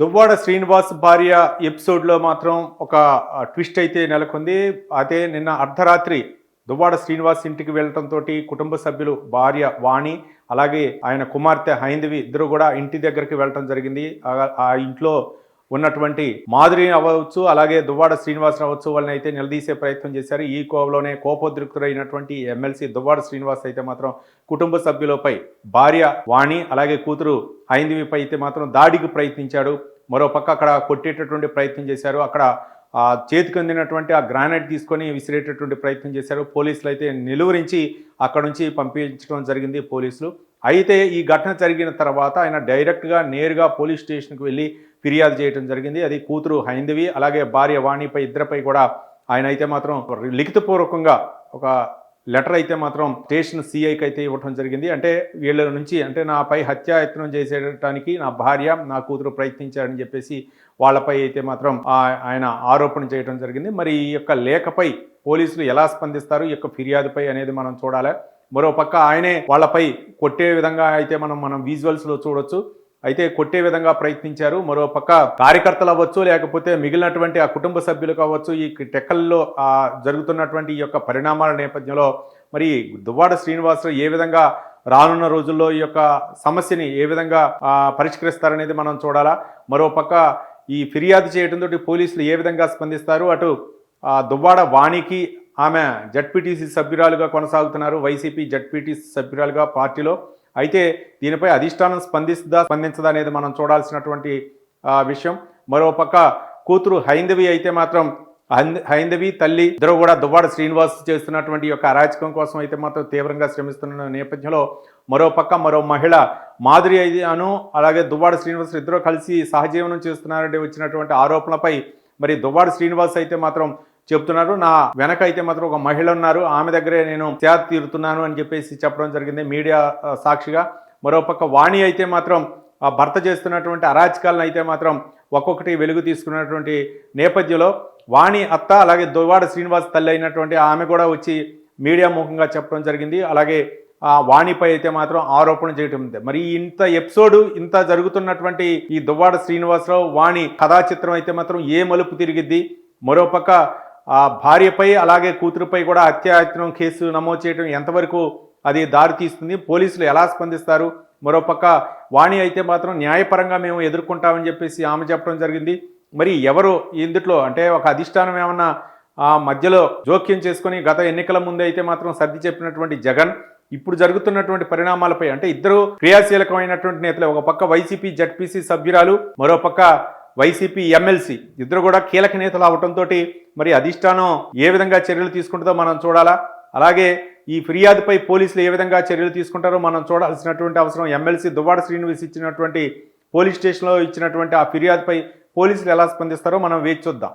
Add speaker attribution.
Speaker 1: దువ్వాడ శ్రీనివాస్ భార్య ఎపిసోడ్లో మాత్రం ఒక ట్విస్ట్ అయితే నెలకొంది. అదే నిన్న అర్ధరాత్రి దువ్వాడ శ్రీనివాస్ ఇంటికి వెళ్ళటంతో కుటుంబ సభ్యులు భార్య వాణి అలాగే ఆయన కుమార్తె హైందవి ఇద్దరు కూడా ఇంటి దగ్గరికి వెళ్ళటం జరిగింది. ఆ ఇంట్లో ఉన్నటువంటి మాధురి అవ్వచ్చు అలాగే దువ్వాడ శ్రీనివాస్ అవ్వచ్చు వాళ్ళని అయితే నిలదీసే ప్రయత్నం చేశారు. ఈ కోవలోనే కోపోద్రిక్తుడైనటువంటి ఎమ్మెల్సీ దువ్వాడ శ్రీనివాస్ అయితే మాత్రం కుటుంబ సభ్యులపై భార్య వాణి అలాగే కూతురు ఐందివిపై అయితే మాత్రం దాడికి ప్రయత్నించాడు. మరో పక్క అక్కడ కొట్టేటటువంటి ప్రయత్నం చేశారు. అక్కడ ఆ చేతికి అందినటువంటి ఆ గ్రానైట్ తీసుకొని విసిరేటటువంటి ప్రయత్నం చేశారు. పోలీసులు అయితే నిలువరించి అక్కడ నుంచి పంపించడం జరిగింది పోలీసులు. అయితే ఈ ఘటన జరిగిన తర్వాత ఆయన డైరెక్ట్గా నేరుగా పోలీస్ స్టేషన్కి వెళ్ళి ఫిర్యాదు చేయడం జరిగింది. అది కూతురు హైందవి అలాగే భార్య వాణిపై ఇద్దరిపై కూడా ఆయన అయితే మాత్రం లిఖితపూర్వకంగా ఒక లెటర్ అయితే మాత్రం స్టేషన్ సిఐకి అయితే ఇవ్వటం జరిగింది. అంటే వీళ్ళ నుంచి అంటే నాపై హత్యాయత్నం చేసేయడానికి నా భార్య నా కూతురు ప్రయత్నించారని చెప్పేసి వాళ్ళపై అయితే మాత్రం ఆ- ఆయన ఆరోపణ చేయడం జరిగింది. మరి ఈ యొక్క లేఖపై పోలీసులు ఎలా స్పందిస్తారు? ఈ యొక్క ఫిర్యాదుపై అనేది మనం చూడాలి. మరో పక్క ఆయనే వాళ్ళపై కొట్టే విధంగా అయితే మనం మనం విజువల్స్లో చూడొచ్చు. అయితే కొట్టే విధంగా ప్రయత్నించారు. మరో పక్క కార్యకర్తలు అవ్వచ్చు లేకపోతే మిగిలినటువంటి ఆ కుటుంబ సభ్యులు కావచ్చు ఈ టెక్కల్లో ఆ జరుగుతున్నటువంటి ఈ యొక్క పరిణామాల నేపథ్యంలో మరి దువ్వాడ శ్రీనివాసరావు ఏ విధంగా రానున్న రోజుల్లో ఈ యొక్క సమస్యని ఏ విధంగా పరిష్కరిస్తారనేది మనం చూడాలా. మరో పక్క ఈ ఫిర్యాదు చేయడంతో పోలీసులు ఏ విధంగా స్పందిస్తారు? అటు దువ్వాడ వాణికి ఆమె జడ్పీటీసీ సభ్యురాలుగా కొనసాగుతున్నారు. వైసీపీ జడ్పీటీసీ సభ్యురాలుగా పార్టీలో. అయితే దీనిపై అధిష్టానం స్పందిస్తుందా స్పందించదా అనేది మనం చూడాల్సినటువంటి విషయం. మరోపక్క కూతురు హైందవి అయితే మాత్రం హైందవి తల్లి ఇద్దరు కూడా దువ్వాడ శ్రీనివాస్ చేస్తున్నటువంటి యొక్క అరాచకం కోసం అయితే మాత్రం తీవ్రంగా శ్రమిస్తున్న నేపథ్యంలో మరోపక్క మరో మహిళ మాధురి అయితే అను అలాగే దువ్వాడ శ్రీనివాస్ ఇద్దరు కలిసి సహజీవనం చేస్తున్నారంటే వచ్చినటువంటి ఆరోపణలపై మరి దువ్వాడ శ్రీనివాస్ అయితే మాత్రం చెప్తున్నారు నా వెనక అయితే మాత్రం ఒక మహిళ ఉన్నారు. ఆమె దగ్గరే నేను సేద తీరుతున్నాను అని చెప్పేసి చెప్పడం జరిగింది మీడియా సాక్షిగా. మరోపక్క వాణి అయితే మాత్రం ఆ భర్త చేస్తున్నటువంటి అరాచకాలను అయితే మాత్రం ఒక్కొక్కటి వెలుగు తీసుకున్నటువంటి నేపథ్యంలో వాణి అత్త అలాగే దువ్వాడ శ్రీనివాస్ తల్లి అయినటువంటి ఆమె కూడా వచ్చి మీడియా ముఖంగా చెప్పడం జరిగింది. అలాగే ఆ వాణిపై అయితే మాత్రం ఆరోపణ చేయటం ఉంది. మరి ఇంత ఎపిసోడ్ ఇంత జరుగుతున్నటువంటి ఈ దువ్వాడ శ్రీనివాసరావు వాణి కథా చిత్రం అయితే మాత్రం ఏ మలుపు తిరిగిద్ది? మరోపక్క ఆ భార్యపై అలాగే కూతురుపై కూడా హత్యాయత్నం కేసు నమోదు చేయడం ఎంతవరకు అది దారి తీస్తుంది? పోలీసులు ఎలా స్పందిస్తారు? మరోపక్క వాణి అయితే మాత్రం న్యాయపరంగా మేము ఎదుర్కొంటామని చెప్పేసి ఆమె చెప్పడం జరిగింది. మరి ఎవరు ఇందుట్లో అంటే ఒక అధిష్టానం ఏమన్నా ఆ మధ్యలో జోక్యం చేసుకుని గత ఎన్నికల ముందే అయితే మాత్రం సర్ది చెప్పినటువంటి జగన్ ఇప్పుడు జరుగుతున్నటువంటి పరిణామాలపై అంటే ఇద్దరు క్రియాశీలకమైనటువంటి నేతలు. ఒక పక్క వైసీపీ జడ్పీసీ సభ్యురాలు మరో పక్క వైసీపీ ఎమ్మెల్సీ ఇద్దరు కూడా కీలక నేతలు అవడంతో మరి అధిష్టానం ఏ విధంగా చర్యలు తీసుకుంటుందో మనం చూడాలా? అలాగే ఈ ఫిర్యాదుపై పోలీసులు ఏ విధంగా చర్యలు తీసుకుంటారో మనం చూడాల్సినటువంటి అవసరం. ఎమ్మెల్సీ దువ్వాడ శ్రీనివాస్ ఇచ్చినటువంటి పోలీస్ స్టేషన్లో ఇచ్చినటువంటి ఆ ఫిర్యాదుపై పోలీసులు ఎలా స్పందిస్తారో మనం వేచి చూద్దాం.